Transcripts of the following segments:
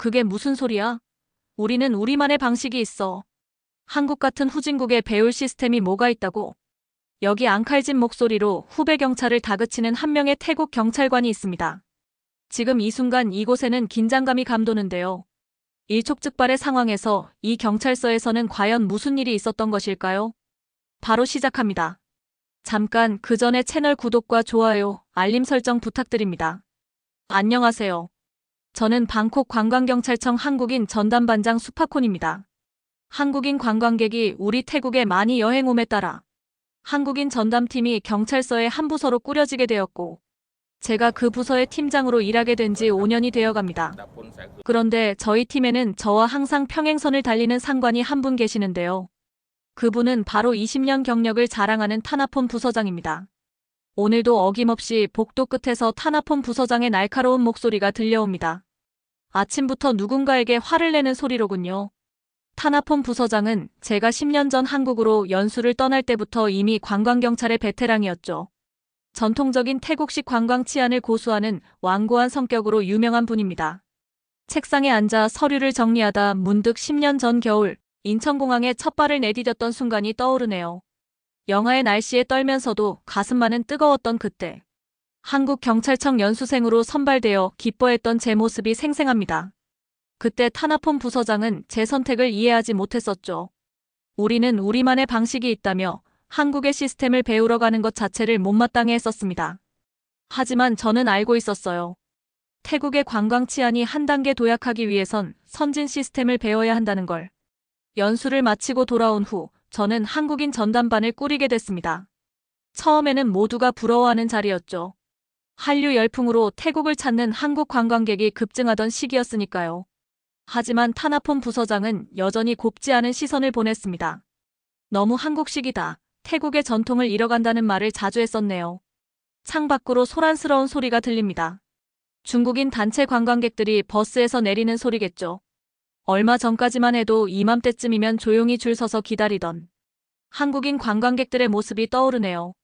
그게 무슨 소리야? 우리는 우리만의 방식이 있어. 한국 같은 후진국에 배울 시스템이 뭐가 있다고? 여기 앙칼진 목소리로 후배 경찰을 다그치는 한 명의 태국 경찰관이 있습니다. 지금 이 순간 이곳에는 긴장감이 감도는데요. 일촉즉발의 상황에서 이 경찰서에서는 과연 무슨 일이 있었던 것일까요? 바로 시작합니다. 잠깐 그 전에 채널 구독과 좋아요, 알림 설정 부탁드립니다. 안녕하세요. 저는 방콕 관광경찰청 한국인 전담반장 수파콘입니다. 한국인 관광객이 우리 태국에 많이 여행 옴에 따라 한국인 전담팀이 경찰서의 한 부서로 꾸려지게 되었고 제가 그 부서의 팀장으로 일하게 된 지 5년이 되어 갑니다. 그런데 저희 팀에는 저와 항상 평행선을 달리는 상관이 한 분 계시는데요. 그분은 바로 20년 경력을 자랑하는 타나폰 부서장입니다. 오늘도 어김없이 복도 끝에서 타나폰 부서장의 날카로운 목소리가 들려옵니다. 아침부터 누군가에게 화를 내는 소리로군요. 타나폰 부서장은 제가 10년 전 한국으로 연수를 떠날 때부터 이미 관광경찰의 베테랑이었죠. 전통적인 태국식 관광 치안을 고수하는 완고한 성격으로 유명한 분입니다. 책상에 앉아 서류를 정리하다 문득 10년 전 겨울 인천공항에 첫 발을 내디뎠던 순간이 떠오르네요. 영하의 날씨에 떨면서도 가슴만은 뜨거웠던 그때. 한국 경찰청 연수생으로 선발되어 기뻐했던 제 모습이 생생합니다. 그때 타나폰 부서장은 제 선택을 이해하지 못했었죠. 우리는 우리만의 방식이 있다며 한국의 시스템을 배우러 가는 것 자체를 못마땅해 했었습니다. 하지만 저는 알고 있었어요. 태국의 관광 치안이 한 단계 도약하기 위해선 선진 시스템을 배워야 한다는 걸. 연수를 마치고 돌아온 후 저는 한국인 전담반을 꾸리게 됐습니다. 처음에는 모두가 부러워하는 자리였죠. 한류 열풍으로 태국을 찾는 한국 관광객이 급증하던 시기였으니까요. 하지만 타나폰 부서장은 여전히 곱지 않은 시선을 보냈습니다. 너무 한국식이다. 태국의 전통을 잃어간다는 말을 자주 했었네요. 창밖으로 소란스러운 소리가 들립니다. 중국인 단체 관광객들이 버스에서 내리는 소리겠죠. 얼마 전까지만 해도 이맘때쯤이면 조용히 줄 서서 기다리던 한국인 관광객들의 모습이 떠오르네요.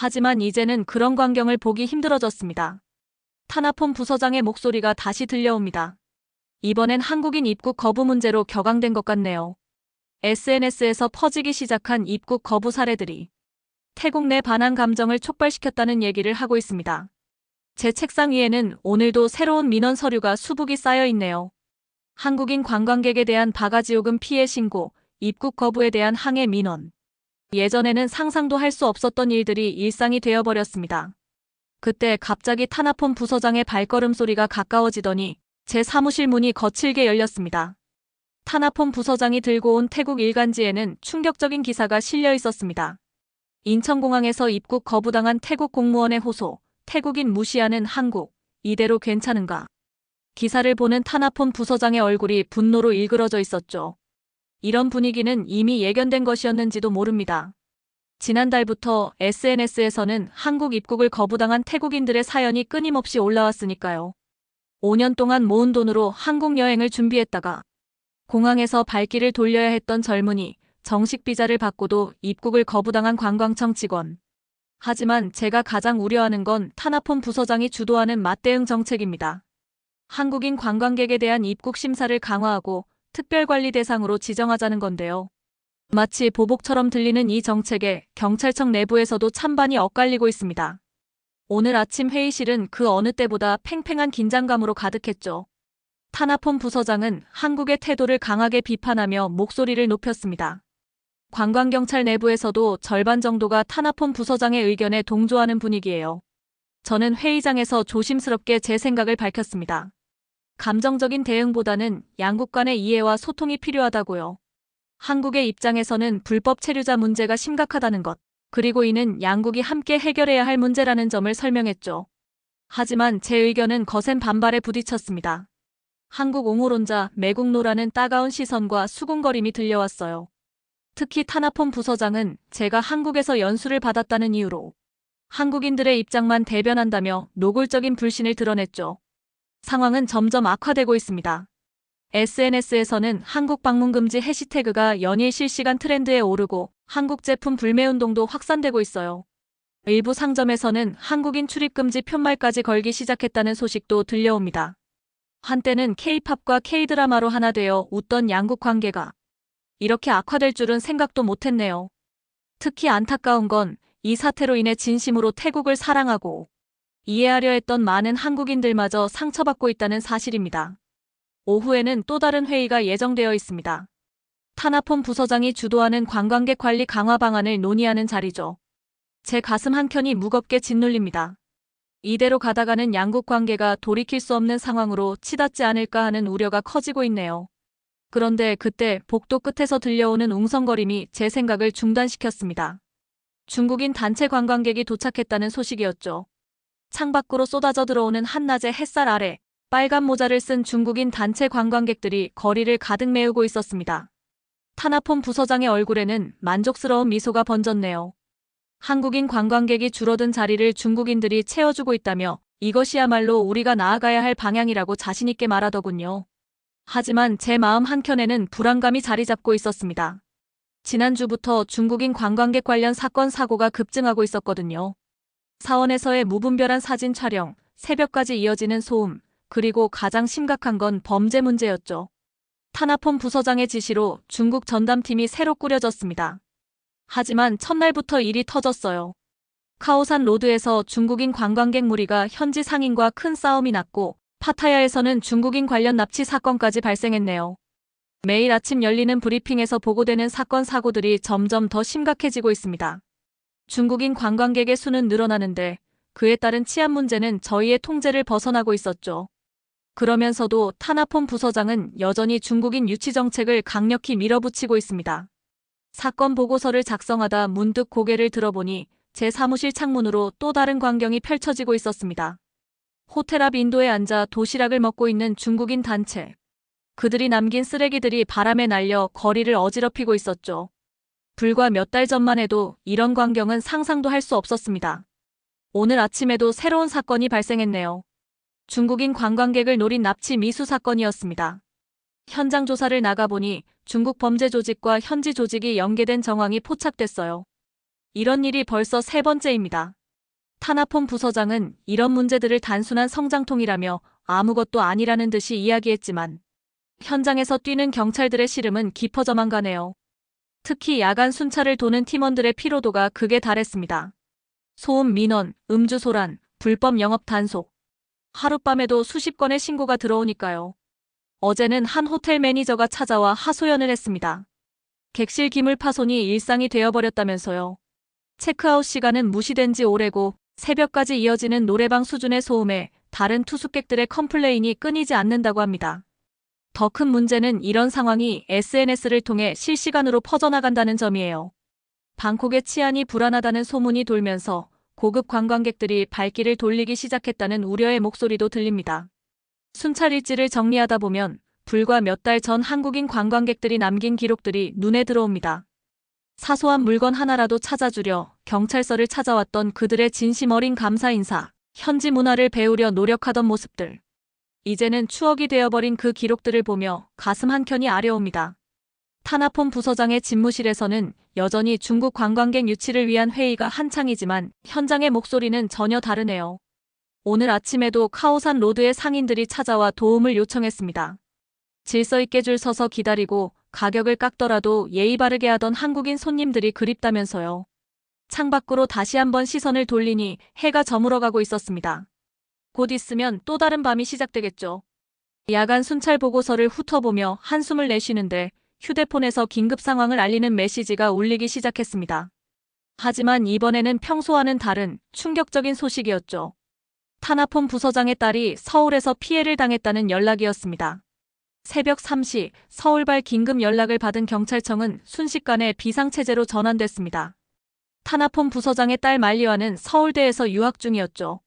하지만 이제는 그런 광경을 보기 힘들어졌습니다. 타나폰 부서장의 목소리가 다시 들려옵니다. 이번엔 한국인 입국 거부 문제로 격앙된 것 같네요. SNS에서 퍼지기 시작한 입국 거부 사례들이 태국 내 반한 감정을 촉발시켰다는 얘기를 하고 있습니다. 제 책상 위에는 오늘도 새로운 민원 서류가 수북이 쌓여 있네요. 한국인 관광객에 대한 바가지 요금 피해 신고, 입국 거부에 대한 항해 민원. 예전에는 상상도 할 수 없었던 일들이 일상이 되어버렸습니다. 그때 갑자기 타나폰 부서장의 발걸음 소리가 가까워지더니 제 사무실 문이 거칠게 열렸습니다. 타나폰 부서장이 들고 온 태국 일간지에는 충격적인 기사가 실려 있었습니다. 인천공항에서 입국 거부당한 태국 공무원의 호소, 태국인 무시하는 한국, 이대로 괜찮은가? 기사를 보는 타나폰 부서장의 얼굴이 분노로 일그러져 있었죠. 이런 분위기는 이미 예견된 것이었는지도 모릅니다. 지난달부터 SNS에서는 한국 입국을 거부당한 태국인들의 사연이 끊임없이 올라왔으니까요. 5년 동안 모은 돈으로 한국 여행을 준비했다가 공항에서 발길을 돌려야 했던 젊은이, 정식 비자를 받고도 입국을 거부당한 관광청 직원. 하지만 제가 가장 우려하는 건 타나폰 부서장이 주도하는 맞대응 정책입니다. 한국인 관광객에 대한 입국 심사를 강화하고 특별관리 대상으로 지정하자는 건데요. 마치 보복처럼 들리는 이 정책에 경찰청 내부에서도 찬반이 엇갈리고 있습니다. 오늘 아침 회의실은 그 어느 때보다 팽팽한 긴장감으로 가득했죠. 타나폰 부서장은 한국의 태도를 강하게 비판하며 목소리를 높였습니다. 관광경찰 내부에서도 절반 정도가 타나폰 부서장의 의견에 동조하는 분위기예요. 저는 회의장에서 조심스럽게 제 생각을 밝혔습니다. 감정적인 대응보다는 양국 간의 이해와 소통이 필요하다고요. 한국의 입장에서는 불법 체류자 문제가 심각하다는 것, 그리고 이는 양국이 함께 해결해야 할 문제라는 점을 설명했죠. 하지만 제 의견은 거센 반발에 부딪혔습니다. 한국 옹호론자 매국노라는 따가운 시선과 수군거림이 들려왔어요. 특히 타나폰 부서장은 제가 한국에서 연수를 받았다는 이유로 한국인들의 입장만 대변한다며 노골적인 불신을 드러냈죠. 상황은 점점 악화되고 있습니다. SNS에서는 한국 방문 금지 해시태그가 연일 실시간 트렌드에 오르고 한국 제품 불매 운동도 확산되고 있어요. 일부 상점에서는 한국인 출입 금지 편말까지 걸기 시작했다는 소식도 들려옵니다. 한때는 K-팝과 K-드라마로 하나 되어 웃던 양국 관계가 이렇게 악화될 줄은 생각도 못했네요. 특히 안타까운 건 이 사태로 인해 진심으로 태국을 사랑하고 이해하려 했던 많은 한국인들마저 상처받고 있다는 사실입니다. 오후에는 또 다른 회의가 예정되어 있습니다. 타나폰 부서장이 주도하는 관광객 관리 강화 방안을 논의하는 자리죠. 제 가슴 한켠이 무겁게 짓눌립니다. 이대로 가다가는 양국 관계가 돌이킬 수 없는 상황으로 치닫지 않을까 하는 우려가 커지고 있네요. 그런데 그때 복도 끝에서 들려오는 웅성거림이 제 생각을 중단시켰습니다. 중국인 단체 관광객이 도착했다는 소식이었죠. 창밖으로 쏟아져 들어오는 한낮의 햇살 아래 빨간 모자를 쓴 중국인 단체 관광객들이 거리를 가득 메우고 있었습니다. 타나폰 부서장의 얼굴에는 만족스러운 미소가 번졌네요. 한국인 관광객이 줄어든 자리를 중국인들이 채워주고 있다며 이것이야말로 우리가 나아가야 할 방향이라고 자신있게 말하더군요. 하지만 제 마음 한켠에는 불안감이 자리 잡고 있었습니다. 지난주부터 중국인 관광객 관련 사건 사고가 급증하고 있었거든요. 사원에서의 무분별한 사진 촬영, 새벽까지 이어지는 소음, 그리고 가장 심각한 건 범죄 문제였죠. 타나폰 부서장의 지시로 중국 전담팀이 새로 꾸려졌습니다. 하지만 첫날부터 일이 터졌어요. 카오산 로드에서 중국인 관광객 무리가 현지 상인과 큰 싸움이 났고 파타야에서는 중국인 관련 납치 사건까지 발생했네요. 매일 아침 열리는 브리핑에서 보고되는 사건 사고들이 점점 더 심각해지고 있습니다. 중국인 관광객의 수는 늘어나는데 그에 따른 치안 문제는 저희의 통제를 벗어나고 있었죠. 그러면서도 타나폰 부서장은 여전히 중국인 유치 정책을 강력히 밀어붙이고 있습니다. 사건 보고서를 작성하다 문득 고개를 들어보니 제 사무실 창문으로 또 다른 광경이 펼쳐지고 있었습니다. 호텔 앞 인도에 앉아 도시락을 먹고 있는 중국인 단체. 그들이 남긴 쓰레기들이 바람에 날려 거리를 어지럽히고 있었죠. 불과 몇 달 전만 해도 이런 광경은 상상도 할 수 없었습니다. 오늘 아침에도 새로운 사건이 발생했네요. 중국인 관광객을 노린 납치 미수 사건이었습니다. 현장 조사를 나가보니 중국 범죄 조직과 현지 조직이 연계된 정황이 포착됐어요. 이런 일이 벌써 세 번째입니다. 타나폰 부서장은 이런 문제들을 단순한 성장통이라며 아무것도 아니라는 듯이 이야기했지만 현장에서 뛰는 경찰들의 시름은 깊어져만 가네요. 특히 야간 순찰을 도는 팀원들의 피로도가 극에 달했습니다. 소음 민원, 음주 소란, 불법 영업 단속. 하룻밤에도 수십 건의 신고가 들어오니까요. 어제는 한 호텔 매니저가 찾아와 하소연을 했습니다. 객실 기물 파손이 일상이 되어버렸다면서요. 체크아웃 시간은 무시된 지 오래고 새벽까지 이어지는 노래방 수준의 소음에 다른 투숙객들의 컴플레인이 끊이지 않는다고 합니다. 더 큰 문제는 이런 상황이 SNS를 통해 실시간으로 퍼져나간다는 점이에요. 방콕의 치안이 불안하다는 소문이 돌면서 고급 관광객들이 발길을 돌리기 시작했다는 우려의 목소리도 들립니다. 순찰 일지를 정리하다 보면 불과 몇 달 전 한국인 관광객들이 남긴 기록들이 눈에 들어옵니다. 사소한 물건 하나라도 찾아주려 경찰서를 찾아왔던 그들의 진심 어린 감사 인사, 현지 문화를 배우려 노력하던 모습들. 이제는 추억이 되어버린 그 기록들을 보며 가슴 한켠이 아려옵니다. 타나폰 부서장의 집무실에서는 여전히 중국 관광객 유치를 위한 회의가 한창이지만 현장의 목소리는 전혀 다르네요. 오늘 아침에도 카오산 로드의 상인들이 찾아와 도움을 요청했습니다. 질서 있게 줄 서서 기다리고 가격을 깎더라도 예의 바르게 하던 한국인 손님들이 그립다면서요. 창밖으로 다시 한번 시선을 돌리니 해가 저물어가고 있었습니다. 곧 있으면 또 다른 밤이 시작되겠죠. 야간 순찰 보고서를 훑어보며 한숨을 내쉬는데 휴대폰에서 긴급 상황을 알리는 메시지가 울리기 시작했습니다. 하지만 이번에는 평소와는 다른 충격적인 소식이었죠. 타나폰 부서장의 딸이 서울에서 피해를 당했다는 연락이었습니다. 새벽 3시 서울발 긴급 연락을 받은 경찰청은 순식간에 비상체제로 전환됐습니다. 타나폰 부서장의 딸 말리와는 서울대에서 유학 중이었죠.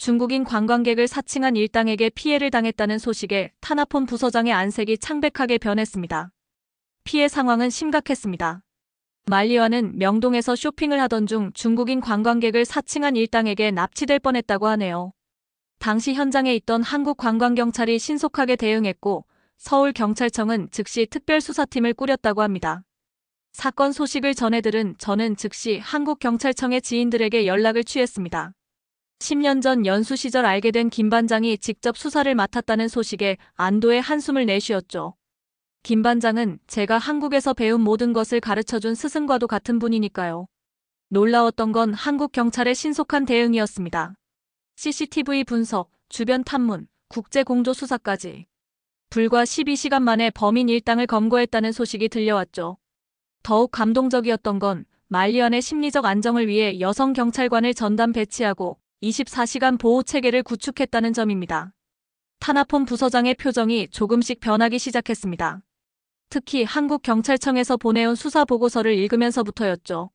중국인 관광객을 사칭한 일당에게 피해를 당했다는 소식에 타나폰 부서장의 안색이 창백하게 변했습니다. 피해 상황은 심각했습니다. 말리와는 명동에서 쇼핑을 하던 중 중국인 관광객을 사칭한 일당에게 납치될 뻔했다고 하네요. 당시 현장에 있던 한국 관광경찰이 신속하게 대응했고 서울경찰청은 즉시 특별수사팀을 꾸렸다고 합니다. 사건 소식을 전해 들은 저는 즉시 한국경찰청의 지인들에게 연락을 취했습니다. 10년 전 연수 시절 알게 된 김 반장이 직접 수사를 맡았다는 소식에 안도의 한숨을 내쉬었죠. 김 반장은 제가 한국에서 배운 모든 것을 가르쳐준 스승과도 같은 분이니까요. 놀라웠던 건 한국 경찰의 신속한 대응이었습니다. CCTV 분석, 주변 탐문, 국제 공조 수사까지. 불과 12시간 만에 범인 일당을 검거했다는 소식이 들려왔죠. 더욱 감동적이었던 건 말리안의 심리적 안정을 위해 여성 경찰관을 전담 배치하고 24시간 보호 체계를 구축했다는 점입니다. 타나폰 부서장의 표정이 조금씩 변하기 시작했습니다. 특히 한국경찰청에서 보내온 수사 보고서를 읽으면서부터였죠.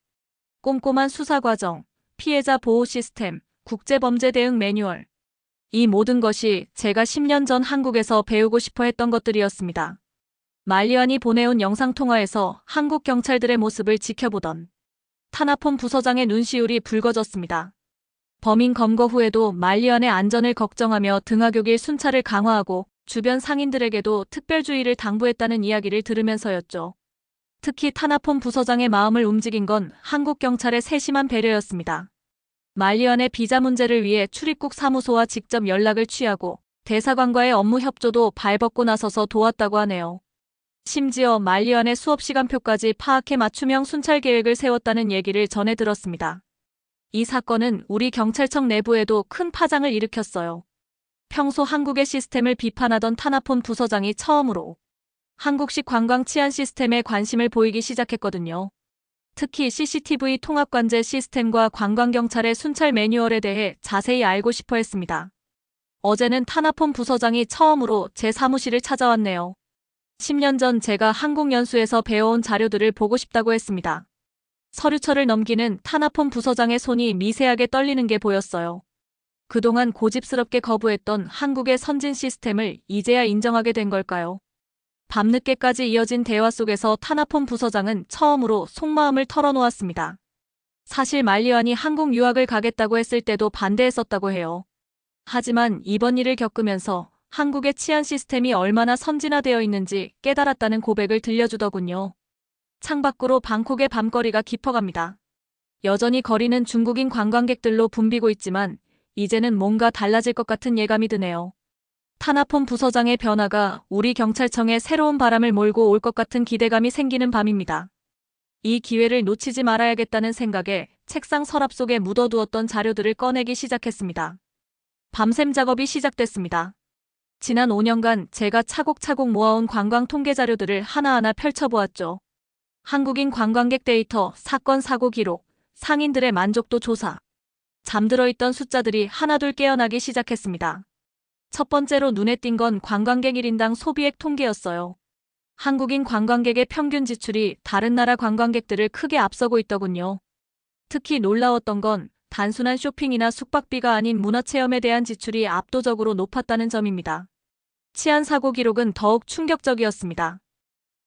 꼼꼼한 수사 과정, 피해자 보호 시스템, 국제범죄 대응 매뉴얼. 이 모든 것이 제가 10년 전 한국에서 배우고 싶어 했던 것들이었습니다. 말리안이 보내온 영상통화에서 한국 경찰들의 모습을 지켜보던 타나폰 부서장의 눈시울이 붉어졌습니다. 범인 검거 후에도 말리안의 안전을 걱정하며 등하교길 순찰을 강화하고 주변 상인들에게도 특별주의를 당부했다는 이야기를 들으면서였죠. 특히 타나폰 부서장의 마음을 움직인 건 한국 경찰의 세심한 배려였습니다. 말리안의 비자 문제를 위해 출입국 사무소와 직접 연락을 취하고 대사관과의 업무 협조도 발벗고 나서서 도왔다고 하네요. 심지어 말리안의 수업 시간표까지 파악해 맞춤형 순찰 계획을 세웠다는 얘기를 전해 들었습니다. 이 사건은 우리 경찰청 내부에도 큰 파장을 일으켰어요. 평소 한국의 시스템을 비판하던 타나폰 부서장이 처음으로 한국식 관광 치안 시스템에 관심을 보이기 시작했거든요. 특히 CCTV 통합관제 시스템과 관광경찰의 순찰 매뉴얼에 대해 자세히 알고 싶어 했습니다. 어제는 타나폰 부서장이 처음으로 제 사무실을 찾아왔네요. 10년 전 제가 한국 연수에서 배워온 자료들을 보고 싶다고 했습니다. 서류철을 넘기는 타나폰 부서장의 손이 미세하게 떨리는 게 보였어요. 그동안 고집스럽게 거부했던 한국의 선진 시스템을 이제야 인정하게 된 걸까요? 밤늦게까지 이어진 대화 속에서 타나폰 부서장은 처음으로 속마음을 털어놓았습니다. 사실 말리안이 한국 유학을 가겠다고 했을 때도 반대했었다고 해요. 하지만 이번 일을 겪으면서 한국의 치안 시스템이 얼마나 선진화되어 있는지 깨달았다는 고백을 들려주더군요. 창밖으로 방콕의 밤거리가 깊어갑니다. 여전히 거리는 중국인 관광객들로 붐비고 있지만 이제는 뭔가 달라질 것 같은 예감이 드네요. 타나폰 부서장의 변화가 우리 경찰청에 새로운 바람을 몰고 올 것 같은 기대감이 생기는 밤입니다. 이 기회를 놓치지 말아야겠다는 생각에 책상 서랍 속에 묻어두었던 자료들을 꺼내기 시작했습니다. 밤샘 작업이 시작됐습니다. 지난 5년간 제가 차곡차곡 모아온 관광 통계 자료들을 하나하나 펼쳐보았죠. 한국인 관광객 데이터, 사건 사고 기록, 상인들의 만족도 조사. 잠들어 있던 숫자들이 하나둘 깨어나기 시작했습니다. 첫 번째로 눈에 띈 건 관광객 1인당 소비액 통계였어요. 한국인 관광객의 평균 지출이 다른 나라 관광객들을 크게 앞서고 있더군요. 특히 놀라웠던 건 단순한 쇼핑이나 숙박비가 아닌 문화체험에 대한 지출이 압도적으로 높았다는 점입니다. 치안 사고 기록은 더욱 충격적이었습니다.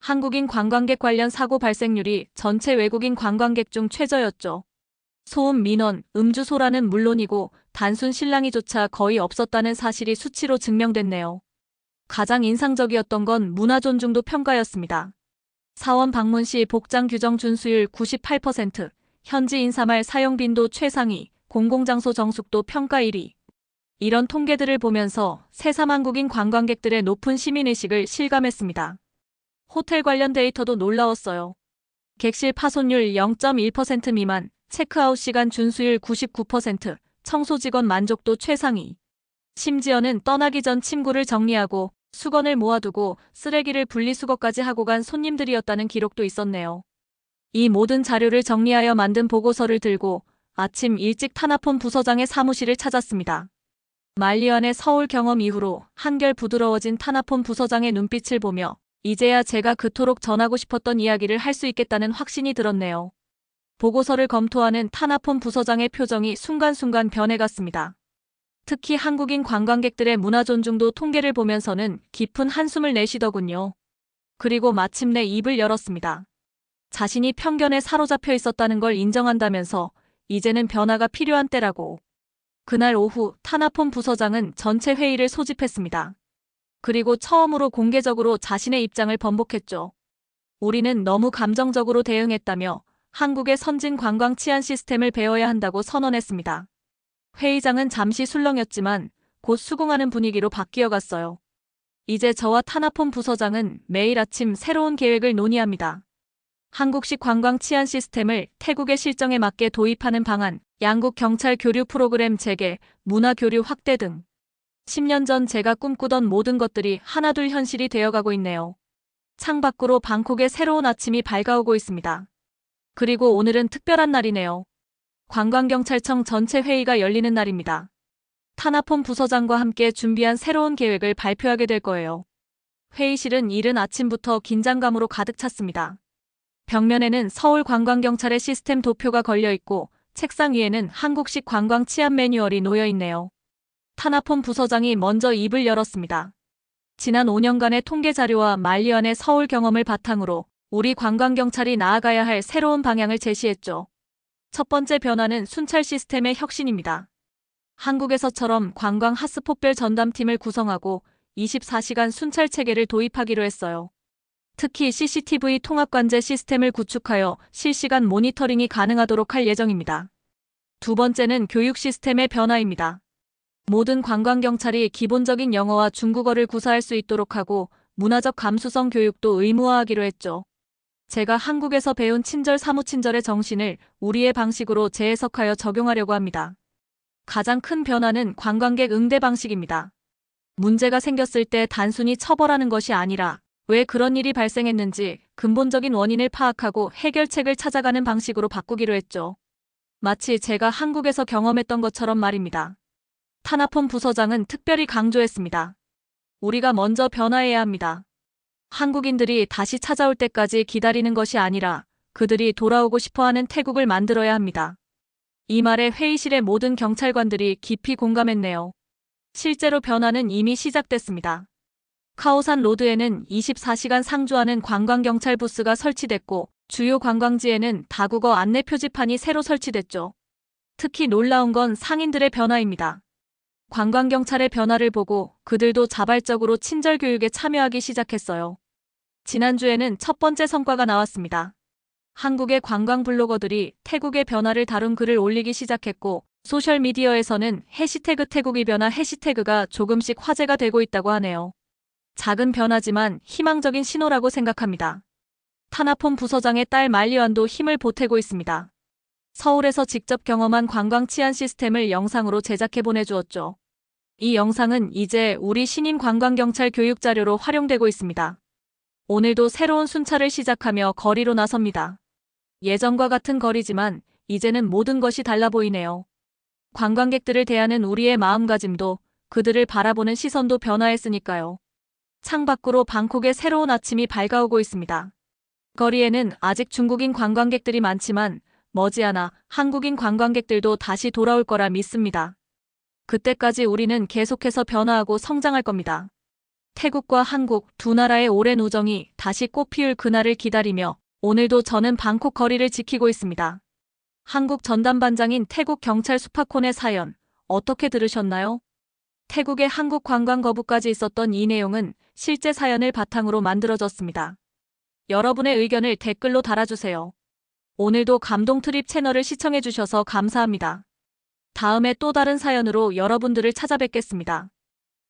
한국인 관광객 관련 사고 발생률이 전체 외국인 관광객 중 최저였죠. 소음 민원, 음주 소라는 물론이고 단순 실랑이조차 거의 없었다는 사실이 수치로 증명됐네요. 가장 인상적이었던 건 문화 존중도 평가였습니다. 사원 방문 시 복장 규정 준수율 98%, 현지 인사말 사용 빈도 최상위, 공공장소 정숙도 평가 1위. 이런 통계들을 보면서 새삼 한국인 관광객들의 높은 시민의식을 실감했습니다. 호텔 관련 데이터도 놀라웠어요. 객실 파손율 0.1% 미만, 체크아웃 시간 준수율 99%, 청소 직원 만족도 최상위. 심지어는 떠나기 전 침구를 정리하고 수건을 모아두고 쓰레기를 분리수거까지 하고 간 손님들이었다는 기록도 있었네요. 이 모든 자료를 정리하여 만든 보고서를 들고 아침 일찍 타나폰 부서장의 사무실을 찾았습니다. 말리안의 서울 경험 이후로 한결 부드러워진 타나폰 부서장의 눈빛을 보며 이제야 제가 그토록 전하고 싶었던 이야기를 할 수 있겠다는 확신이 들었네요. 보고서를 검토하는 타나폰 부서장의 표정이 순간순간 변해갔습니다. 특히 한국인 관광객들의 문화 존중도 통계를 보면서는 깊은 한숨을 내쉬더군요. 그리고 마침내 입을 열었습니다. 자신이 편견에 사로잡혀 있었다는 걸 인정한다면서 이제는 변화가 필요한 때라고. 그날 오후 타나폰 부서장은 전체 회의를 소집했습니다. 그리고 처음으로 공개적으로 자신의 입장을 번복했죠. 우리는 너무 감정적으로 대응했다며 한국의 선진 관광 치안 시스템을 배워야 한다고 선언했습니다. 회의장은 잠시 술렁였지만 곧 수긍하는 분위기로 바뀌어 갔어요. 이제 저와 타나폰 부서장은 매일 아침 새로운 계획을 논의합니다. 한국식 관광 치안 시스템을 태국의 실정에 맞게 도입하는 방안, 양국 경찰 교류 프로그램 재개, 문화 교류 확대 등. 10년 전 제가 꿈꾸던 모든 것들이 하나둘 현실이 되어가고 있네요. 창 밖으로 방콕의 새로운 아침이 밝아오고 있습니다. 그리고 오늘은 특별한 날이네요. 관광경찰청 전체 회의가 열리는 날입니다. 타나폰 부서장과 함께 준비한 새로운 계획을 발표하게 될 거예요. 회의실은 이른 아침부터 긴장감으로 가득 찼습니다. 벽면에는 서울관광경찰의 시스템 도표가 걸려 있고 책상 위에는 한국식 관광 치안 매뉴얼이 놓여 있네요. 타나폰 부서장이 먼저 입을 열었습니다. 지난 5년간의 통계 자료와 만리안의 서울 경험을 바탕으로 우리 관광경찰이 나아가야 할 새로운 방향을 제시했죠. 첫 번째 변화는 순찰 시스템의 혁신입니다. 한국에서처럼 관광 핫스폿별 전담팀을 구성하고 24시간 순찰 체계를 도입하기로 했어요. 특히 CCTV 통합관제 시스템을 구축하여 실시간 모니터링이 가능하도록 할 예정입니다. 두 번째는 교육 시스템의 변화입니다. 모든 관광경찰이 기본적인 영어와 중국어를 구사할 수 있도록 하고 문화적 감수성 교육도 의무화하기로 했죠. 제가 한국에서 배운 친절 사무친절의 정신을 우리의 방식으로 재해석하여 적용하려고 합니다. 가장 큰 변화는 관광객 응대 방식입니다. 문제가 생겼을 때 단순히 처벌하는 것이 아니라 왜 그런 일이 발생했는지 근본적인 원인을 파악하고 해결책을 찾아가는 방식으로 바꾸기로 했죠. 마치 제가 한국에서 경험했던 것처럼 말입니다. 타나폰 부서장은 특별히 강조했습니다. 우리가 먼저 변화해야 합니다. 한국인들이 다시 찾아올 때까지 기다리는 것이 아니라 그들이 돌아오고 싶어 하는 태국을 만들어야 합니다. 이 말에 회의실의 모든 경찰관들이 깊이 공감했네요. 실제로 변화는 이미 시작됐습니다. 카오산 로드에는 24시간 상주하는 관광경찰 부스가 설치됐고 주요 관광지에는 다국어 안내 표지판이 새로 설치됐죠. 특히 놀라운 건 상인들의 변화입니다. 관광경찰의 변화를 보고 그들도 자발적으로 친절 교육에 참여하기 시작했어요. 지난주에는 첫 번째 성과가 나왔습니다. 한국의 관광 블로거들이 태국의 변화를 다룬 글을 올리기 시작했고 소셜미디어에서는 해시태그 태국이 변화 해시태그가 조금씩 화제가 되고 있다고 하네요. 작은 변화지만 희망적인 신호라고 생각합니다. 타나폰 부서장의 딸 말리완도 힘을 보태고 있습니다. 서울에서 직접 경험한 관광 치안 시스템을 영상으로 제작해 보내주었죠. 이 영상은 이제 우리 신인 관광경찰 교육 자료로 활용되고 있습니다. 오늘도 새로운 순찰을 시작하며 거리로 나섭니다. 예전과 같은 거리지만 이제는 모든 것이 달라 보이네요. 관광객들을 대하는 우리의 마음가짐도 그들을 바라보는 시선도 변화했으니까요. 창밖으로 방콕의 새로운 아침이 밝아오고 있습니다. 거리에는 아직 중국인 관광객들이 많지만 머지않아 한국인 관광객들도 다시 돌아올 거라 믿습니다. 그때까지 우리는 계속해서 변화하고 성장할 겁니다. 태국과 한국 두 나라의 오랜 우정이 다시 꽃피울 그날을 기다리며 오늘도 저는 방콕 거리를 지키고 있습니다. 한국 전담반장인 태국 경찰 수파콘의 사연 어떻게 들으셨나요? 태국의 한국 관광 거부까지 있었던 이 내용은 실제 사연을 바탕으로 만들어졌습니다. 여러분의 의견을 댓글로 달아주세요. 오늘도 감동 트립 채널을 시청해주셔서 감사합니다. 다음에 또 다른 사연으로 여러분들을 찾아뵙겠습니다.